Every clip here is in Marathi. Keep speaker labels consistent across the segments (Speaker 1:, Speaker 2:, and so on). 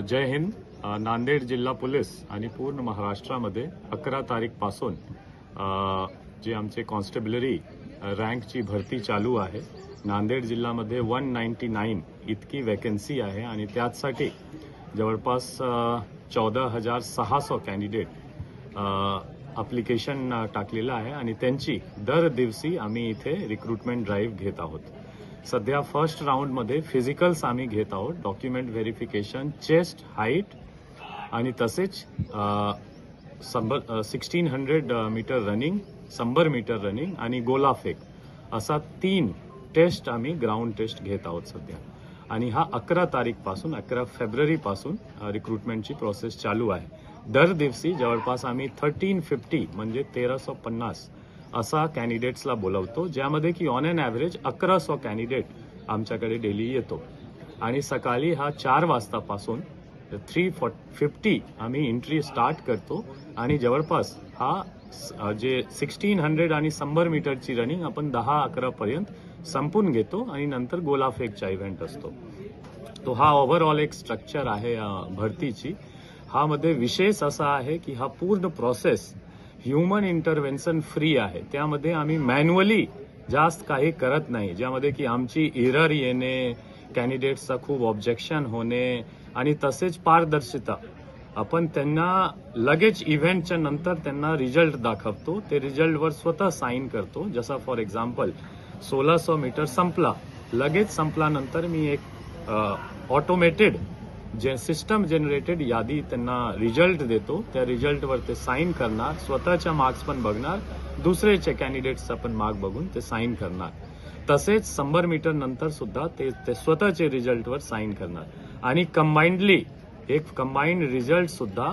Speaker 1: जय हिंद. नांदेड जिल्हा पोलीस आणि पूर्ण महाराष्ट्रामध्ये अकरा तारीखपासून जे आमचे कॉन्स्टेबलरी रँकची भरती चालू आहे. नांदेड जिल्ह्यामध्ये वन नाईन्टी नाईन इतकी वॅकन्सी आहे आणि त्याचसाठी जवळपास चौदा हजार सहा सौ कॅन्डिडेट अप्लिकेशन टाकलेलं आहे आणि त्यांची दर दिवशी आम्ही इथे रिक्रुटमेंट ड्राईव्ह घेत आहोत. सध्या फर्स्ट राऊंडमध्ये फिजिकल्स आम्ही घेत आहोत. डॉक्युमेंट व्हेरिफिकेशन चेस्ट हाईट आणि तसेच सिक्स्टीन हंड्रेड मीटर रनिंग शंभर मीटर रनिंग आणि गोलाफेक असा तीन टेस्ट आम्ही ग्राउंड टेस्ट घेत आहोत सध्या. आणि हा अकरा तारीखपासून अकरा फेब्रुवारीपासून रिक्रुटमेंटची प्रोसेस चालू आहे. दर दिवशी जवळपास आम्ही थर्टीन फिफ्टी म्हणजे तेराशे पन्नास असा कॅन्डिडेट्सला बोलवतो ज्यामध्ये की ऑन अन ॲव्हरेज अकरा सो कॅन्डिडेट आमच्याकडे डेली येतो. आणि सकाळी हा चार वाजतापासून थ्री फिफ्टी आम्ही एंट्री स्टार्ट करतो. आणि जवळपास हा स- जे सिक्स्टीन हंड्रेड आणि शंभर मीटरची रनिंग आपण दहा अकरापर्यंत संपून घेतो आणि नंतर गोलाफेकचा इव्हेंट असतो. तो हा ओव्हरऑल एक स्ट्रक्चर आहे भरतीची. हा मध्ये विशेष असा आहे की हा पूर्ण प्रोसेस ह्युमन इंटरव्हेन्शन फ्री आहे. त्यामध्ये आम्ही मॅन्युअली जास्त काही करत नाही. ज्यामध्ये की आमची इरर येणे कॅन्डिडेट्सचा खूप ऑब्जेक्शन होणे आणि तसेच पारदर्शिता. आपण त्यांना लगेच इव्हेंटच्या नंतर त्यांना रिझल्ट दाखवतो. ते रिझल्टवर स्वतः साईन करतो. जसा फॉर एक्झाम्पल सोळाशे मीटर संपला. लगेच संपल्यानंतर मी एक ऑटोमेटेड जे सिस्टम जनरेटेड यादी त्यांना रिझल्ट देतो त्या रिझल्टवर ते साईन करणार स्वतःच्या मार्क्स पण बघणार दुसऱ्याच्या कॅन्डिडेट्सचा पण मार्क बघून ते साईन करणार. तसेच शंभर मीटर नंतर सुद्धा ते ते स्वतःचे रिझल्टवर साईन करणार. आणि कंबाइंडली एक कंबाईंड रिझल्ट सुद्धा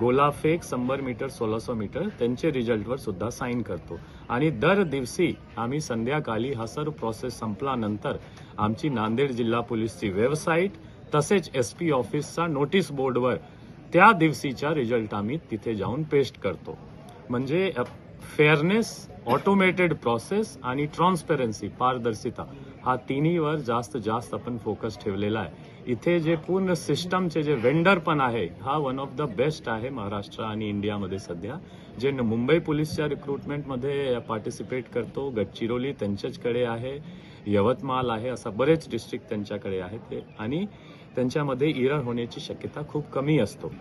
Speaker 1: गोलाफेक शंभर मीटर सोळाशे मीटर त्यांचे रिझल्टवर सुद्धा साईन करतो. आणि दर दिवशी आम्ही संध्याकाळी हा सर्व प्रोसेस संपल्यानंतर आमची नांदेड जिल्हा पोलीसची वेबसाईट तसेच एस पी ऑफिसचा नोटीस बोर्डवर त्या दिवशीचा रिझल्ट आम्ही तिथे जाऊन पेस्ट करतो. म्हणजे फेअरनेस ऑटोमेटेड प्रोसेस आणि ट्रान्सपेरन्सी पारदर्शिता. हा तिन्हीवर जास्त जास्त आपण फोकस ठेवलेला आहे. इथे जे पूर्ण सिस्टमचे जे वेंडर पण आहे हा वन ऑफ द बेस्ट आहे महाराष्ट्र आणि इंडियामध्ये सध्या. जे मुंबई पोलीसच्या रिक्रुटमेंटमध्ये पार्टिसिपेट करतो गडचिरोली त्यांच्याचकडे आहे यवतमाळ आहे असा बरेच डिस्ट्रिक्ट त्यांच्याकडे आहेत ते. आणि त्यांच्यामध्ये इरर होण्याची शक्यता खूप कमी असतो.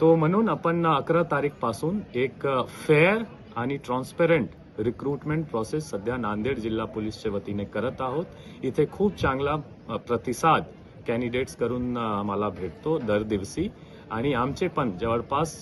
Speaker 1: तो म्हणून आपण अकरा तारीखपासून एक फेअर आणि ट्रान्सपेरंट रिक्रुटमेंट प्रोसेस सध्या नांदेड जिल्हा पोलीसच्या वतीने करत आहोत. इथे खूप चांगला प्रतिसाद कॅन्डिडेट्स करून आम्हाला भेटतो दर दिवशी. आणि आमचे पण जवळपास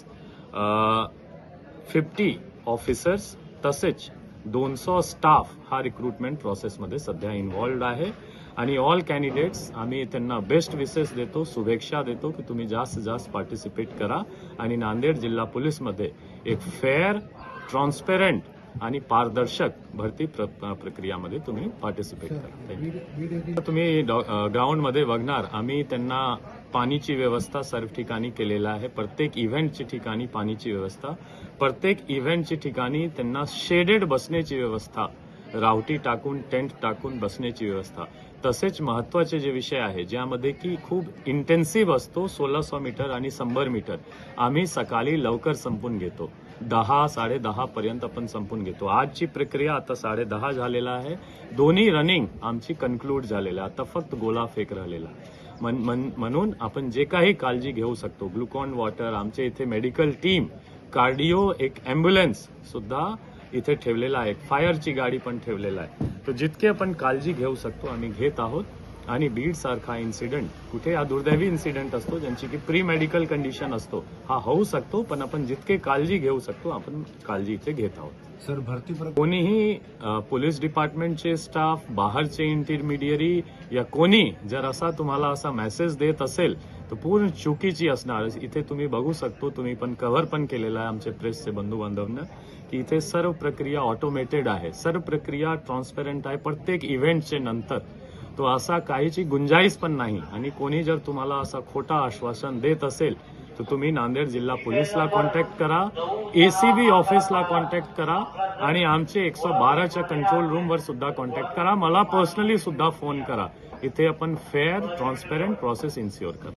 Speaker 1: फिफ्टी ऑफिसर्स तसेच दोनशे स्टाफ हा रिक्रुटमेंट प्रोसेसमध्ये सध्या इन्व्हॉल्ड आहे. आणि ऑल कॅन्डिडेट्स आम्ही त्यांना बेस्ट विशेष देतो शुभेच्छा देतो की तुम्ही जास्त जास्त पार्टिसिपेट करा. आणि नांदेड जिल्हा पोलीसमध्ये एक फेअर ट्रान्सपेरंट आणि पारदर्शक भरती प्र- प्रक्रियामध्ये तुम्ही पार्टिसिपेट करा. तुम्ही ग्राउंडमध्ये बघणार आम्ही त्यांना पाणीची व्यवस्था सर्व ठिकाणी केलेला आहे. प्रत्येक इव्हेंटची ठिकाणी पाणीची व्यवस्था. प्रत्येक इव्हेंटची ठिकाणी त्यांना शेडेड बसण्याची व्यवस्था रावटी टाकून टेंट टाकून बसण्याची व्यवस्था. तसेच महत्त्वाचे जे विषय आहे ज्यामध्ये की खूप इंटेन्सिव्ह असतो सोळाशे मीटर आणि शंभर मीटर. आम्ही सकाळी लवकर संपून घेतो. दहा साडे दहा पर्यंत आपण संपून घेतो. आजची प्रक्रिया आता साडे दहा झालेला आहे. दोन्ही रनिंग आमची कन्क्लूड झालेली आहे. आता फक्त गोला फेक राहिलेला मन मन म्हणून आपण जे काही काळजी घेऊ शकतो ग्लुकॉन वॉटर आमच्या इथे मेडिकल टीम कार्डिओ एक ॲम्ब्युलन्स सुद्धा इथे ठेवलेला आहे. फायरची गाडी पण ठेवलेला आहे. तर जितके आपण काळजी घेऊ शकतो आम्ही घेत आहोत. आणि बीड सारखा इन्सिडेंट कुठे हा दुर्दैवी इन्सिडेंट असतो ज्यांची की प्री मेडिकल कंडिशन असतो हा होऊ शकतो पण आपण जितके काळजी घेऊ शकतो आपण काळजी इथे घेत आहोत.
Speaker 2: सर भरती
Speaker 1: कोणीही पोलीस डिपार्टमेंटचे स्टाफ बाहेरचे इंटरमिडियरी या कोणी जर असा तुम्हाला असा मेसेज देत असेल तर पूर्ण चुकीची असणार. इथे तुम्ही बघू शकतो तुम्ही पण कव्हर पण केलेला आहे आमचे प्रेसचे बंधू बांधवनं की इथे सर्व प्रक्रिया ऑटोमेटेड आहे. सर्व प्रक्रिया ट्रान्सपेरंट आहे. प्रत्येक इव्हेंटचे नंतर तो असा काहीची गुंजाईश पण नाही. आणि कोणी जर तुम्हाला असा खोटा आश्वासन देत असेल तर तुम्ही नांदेड जिल्हा पोलीसला कॉन्टॅक्ट करा एसीबी ऑफिसला कॉन्टॅक्ट करा आणि आमचे एकशे बाराच्या कंट्रोल रूमवर सुद्धा कॉन्टॅक्ट करा. मला पर्सनली सुद्धा फोन करा. इथे आपण फेअर ट्रान्सपेरंट प्रोसेस इन्स्युअर करा